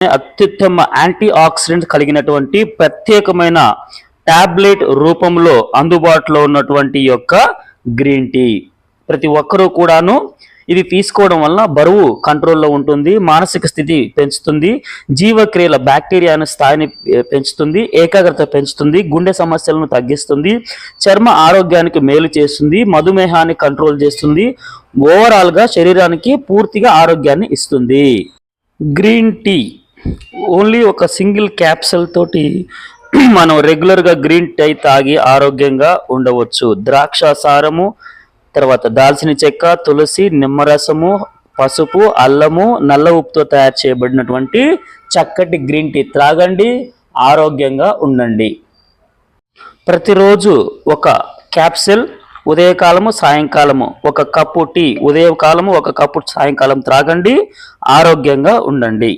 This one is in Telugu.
అత్యుత్తమ యాంటీ ఆక్సిడెంట్ కలిగినటువంటి ప్రత్యేకమైన టాబ్లెట్ రూపంలో అందుబాటులో ఉన్నటువంటి యొక్క గ్రీన్ టీ. ప్రతి ఒక్కరూ కూడాను ఇది తీసుకోవడం వలన బరువు కంట్రోల్లో ఉంటుంది మానసిక స్థితి పెంచుతుంది జీవక్రియల బ్యాక్టీరియాను స్థాయిని పెంచుతుంది ఏకాగ్రత పెంచుతుంది గుండె సమస్యలను తగ్గిస్తుంది చర్మ ఆరోగ్యానికి మేలు చేస్తుంది మధుమేహాన్ని కంట్రోల్ చేస్తుంది ఓవరాల్గా శరీరానికి పూర్తిగా ఆరోగ్యాన్ని ఇస్తుంది. గ్రీన్ టీ ఓన్లీ ఒక సింగిల్ క్యాప్సల్ తోటి మనం రెగ్యులర్గా గ్రీన్ టీ తాగి ఆరోగ్యంగా ఉండవచ్చు. ద్రాక్ష సారము తర్వాత దాల్చిన చెక్క తులసి నిమ్మరసము పసుపు అల్లము నల్ల ఉప్పుతో తయారు చేయబడినటువంటి చక్కటి గ్రీన్ టీ త్రాగండి ఆరోగ్యంగా ఉండండి. ప్రతిరోజు ఒక క్యాప్సిల్ ఉదయకాలము సాయంకాలము ఒక కప్పు టీ ఉదయకాలము ఒక కప్పు సాయంకాలం త్రాగండి ఆరోగ్యంగా ఉండండి.